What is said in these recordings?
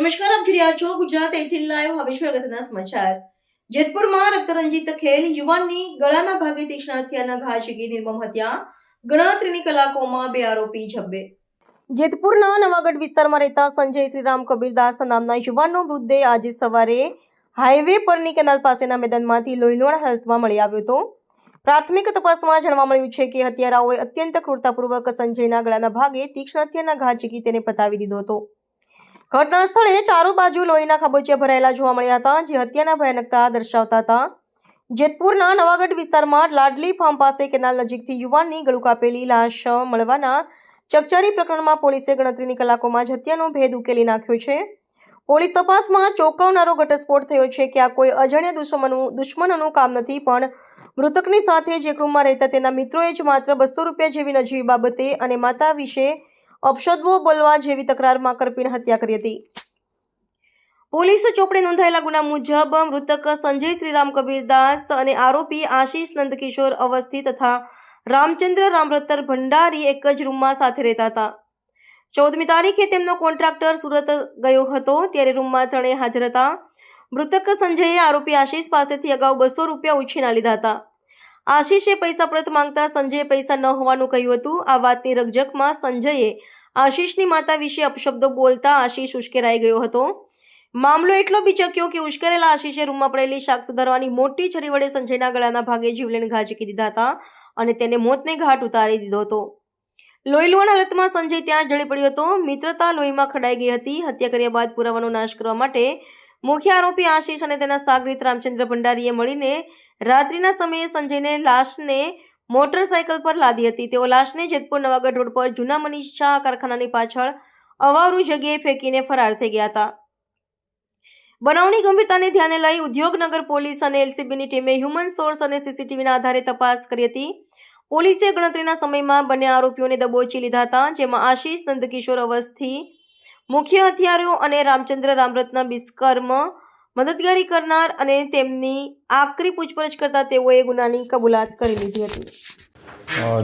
નમસ્કાર, આપ જોઈ છો ગુજરાત એટીન લાઈવ. હવે છે સમાચાર. જેતપુરમાં રક્તરંજિત ખેલ યુવાનની ગળાના ભાગે તીક્ષ્ણ હત્યાના ઘા ચીકી નિર્મમ હત્યા. ગણતરીની કલાકોમાં બે આરોપી ઝબ્બે. જેતપુરના નવાગઢ વિસ્તારમાં રહેતા સંજય શ્રીરામ કબીરદાસ નામના યુવાનનો મૃતદેહ આજે સવારે હાઈવે પરની કેનાલ પાસેના મેદાનમાંથી લોહીલુણ હાલતમાં મળી આવ્યો હતો. પ્રાથમિક તપાસમાં જાણવા મળ્યું છે કે હત્યારાઓએ અત્યંત ક્રૂરતાપૂર્વક સંજયના ગળાના ભાગે તીક્ષ્ણ હત્યાના ઘા ચીકી તેને પતાવી દીધો હતો. ઘટના સ્થળે ચારો બાજુ લોહીના ખાબોચિયા ભરાયેલા જોવા મળ્યા હતા, જે હત્યાના ભયાનકતા દર્શાવતા હતા. જેતપુરના નવાગઢ વિસ્તારમાં લાડલી ફાર્મ પાસે કેનાલ નજીકથી યુવાનની ગળું કાપેલી લાશ મળવાના ચકચારી પ્રકરણમાં પોલીસે ગણતરીની કલાકોમાં જ હત્યાનો ભેદ ઉકેલી નાખ્યો છે. પોલીસ તપાસમાં ચોંકાવનારો ઘટસ્ફોટ થયો છે કે આ કોઈ અજાણ્યા દુશ્મનનું દુશ્મનોનું કામ નથી, પણ મૃતકની સાથે જે રૂમમાં રહેતા તેના મિત્રોએ જ માત્ર બસો રૂપિયા જેવી નજીવી બાબતે અને માતા વિશે અપશબ્દો બોલવા જેવી તકરારમાં કરપીણ હત્યા કરી હતી. પોલીસ ચોપડે નોંધાયેલા ગુના મુજબ મૃતક સંજય શ્રીરામ કબીરદાસ અને આરોપી આશીષ નંદકિશોર અવસ્થી તથા રામચંદ્ર રામરતર ભંડારી એક જ રૂમમાં સાથે રહેતા હતા. ચૌદમી તારીખે તેમનો કોન્ટ્રાક્ટર સુરત ગયો હતો, ત્યારે રૂમમાં ત્રણેય હાજર હતા. મૃતક સંજયે આરોપી આશીષ પાસેથી અગાઉ બસો રૂપિયા ઉછીના લીધા હતા. આશીષે પૈસા પરત માંગતા સંજયે પૈસા ન હોવાનું કહ્યું હતું. આ વાતની રકઝકમાં સંજયે આશીષની માતા વિશે અપશબ્દો બોલતા આશીષ ઉશ્કેરાઈ ગયો હતો. મામલો એટલો બીચક્યો કે ઉશ્કેરેલા આશીષે રૂમમાં પડેલી શાક સુધારવાની મોટી છરી વડે સંજયના ગળાના ભાગે જીવલેણ ઘા દીધા હતા અને તેને મોતને ઘાટ ઉતારી દીધો હતો. લોહીલુહાણ હાલતમાં સંજય ત્યાં જડી પડ્યો હતો. મિત્રતા લોહીમાં ખડાઈ ગઈ હતી. હત્યા કર્યા બાદ પુરાવાનો નાશ કરવા માટે મુખ્ય આરોપી આશીષ અને તેના સાગરીત રામચંદ્ર ભંડારીએ મળીને રાત્રિના સમયે સંજયને લાશને મોટરસાયકલ પર લાદી હતી. તેઓ લાશને જેતપુર નવાગઢ રોડ પર જૂના મનીષા કારખાનાની પાછળ અવારું જગ્યાએ ફેંકીને ફરાર થઈ ગયા હતા. બનાવની ગંભીરતાને ધ્યાને લઈ ઉદ્યોગનગર પોલીસ અને એલસીબીની ટીમે હ્યુમન સોર્સ અને સીસીટીવીના આધારે તપાસ કરી હતી. પોલીસે ગણતરીના સમયમાં બંને આરોપીઓને દબોચી લીધા હતા, જેમાં આશીષ નંદકિશોર અવસ્થી, મુખ્ય હથિયારો અને રામચંદ્ર રામરત્ન બિસ્કર્મ મદદગારી કરનાર અને તેમની આકરી પૂછપરછ કરતા તેઓએ ગુનાની કબૂલાત કરી લીધી હતી.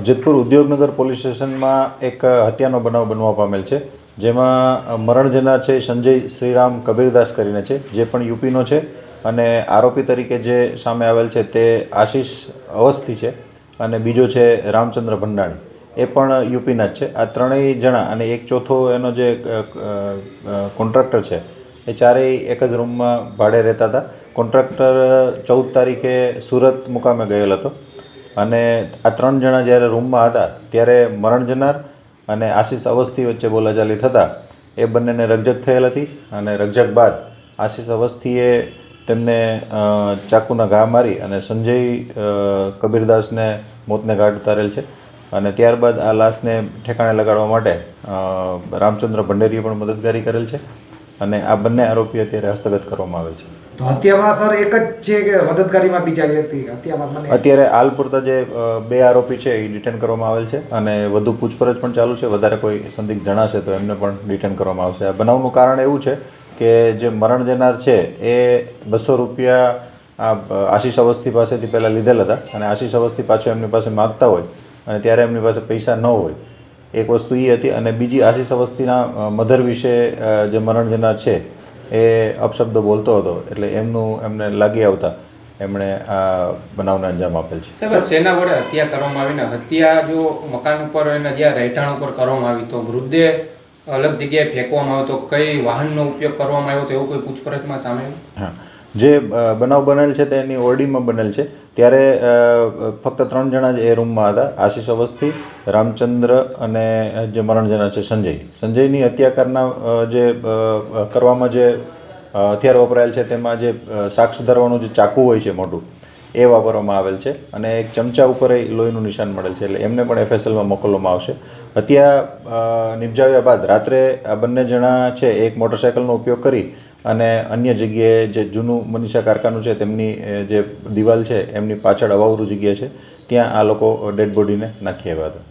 જેતપુર ઉદ્યોગનગર પોલીસ સ્ટેશનમાં એક હત્યાનો બનાવ બનવા પામેલ છે, જેમાં મરણ જનાર છે સંજય શ્રીરામ કબીરદાસ કરીને છે, જે પણ યુપીનો છે અને આરોપી તરીકે જે સામે આવેલ છે તે આશીષ અવસ્થી છે અને બીજો છે રામચંદ્ર ભંડાણી. એ પણ યુપીના જ છે. આ ત્રણેય જણા અને એક ચોથો એનો જે કોન્ટ્રાક્ટર છે એ ચારેય એક જ રૂમમાં ભાડે રહેતા હતા. કોન્ટ્રાક્ટર ચૌદ તારીખે સુરત મુકામે ગયેલ હતો. અને આ ત્રણ જણા જ્યારે રૂમમાં હતા, ત્યારે મરણ જનાર અને આશિષ અવસ્થી વચ્ચે બોલાચાલી થતાં એ બંનેને રકઝક થયેલ હતી અને રકઝક બાદ આશિષ અવસ્થીએ તેમને ચાકુના ઘા મારી અને સંજય કબીરદાસને મોતને ઘાટ ઉતારેલ છે. અને ત્યારબાદ આ લાશને ઠેકાણે લગાડવા માટે રામચંદ્ર ભંડેરીએ પણ મદદગારી કરેલ છે. અને આ બંને આરોપી અત્યારે હસ્તગત કરવામાં આવે છે. તો હત્યામાં સર એક જ છે કે મદદકારીમાં બીજા વ્યક્તિ હત્યામાં મને અત્યારે હાલ પૂરતા જે બે આરોપી છે એ ડિટેન કરવામાં આવેલ છે અને વધુ પૂછપરછ પણ ચાલુ છે. વધારે કોઈ સંદિગ્ધ જણાશે તો એમને પણ ડિટેન કરવામાં આવશે. આ બનાવનું કારણ એવું છે કે જે મરણ જનાર છે એ બસો રૂપિયા આ આશીષ અવસ્થી પાસેથી પહેલાં લીધેલ હતા અને આશીષ અવસ્થી પાછો એમની પાસે માગતા હોય અને ત્યારે એમની પાસે પૈસા ન હોય. એક વસ્તુ એ હતી અને બીજી આશીષ અવસ્થીના મધર વિશે જે મરણ જનાર છે એ અપશબ્દો બોલતો હતો એટલે એમનું એમને લાગી આવતા એમણે આ બનાવને અંજામ આપેલ છે. સાહેબ સેના વડે હત્યા કરવામાં આવીને હત્યા જો મકાન ઉપર એના જ્યાં રહેઠાણ ઉપર કરવામાં આવી તો મૃતદેહ અલગ જગ્યાએ ફેંકવામાં આવ્યો તો કઈ વાહનનો ઉપયોગ કરવામાં આવ્યો તો એવું કોઈ પૂછપરછમાં સામે હા. જે બનાવ બનેલ છે તે એની ઓરડીમાં બનેલ છે. ત્યારે ફક્ત ત્રણ જણા જ એ રૂમમાં હતા. આશીષ અવસ્થી, રામચંદ્ર અને જે મરણ જનાર છે, સંજય. સંજયની હત્યા કરના જે કરવામાં જે હથિયાર વપરાયેલ છે તેમાં જે શાક સુધારવાનું જે ચાકુ હોય છે મોટું એ વાપરવામાં આવેલ છે. અને એક ચમચા ઉપર એ લોહીનું નિશાન મળેલ છે. એટલે એમને પણ એફએસએલમાં મોકલવામાં આવશે. હત્યા નિપજાવ્યા બાદ રાત્રે આ બંને જણા છે, એક મોટરસાયકલનો ઉપયોગ કરી અને અન્ય જગ્યાએ જે જૂનું મનીષા કારખાનું છે, તેમની જે દિવાલ છે, એમની પાછળ અવાવરું જગ્યા છે, ત્યાં આ લોકો ડેડ બોડીને નાખી આવ્યા હતા.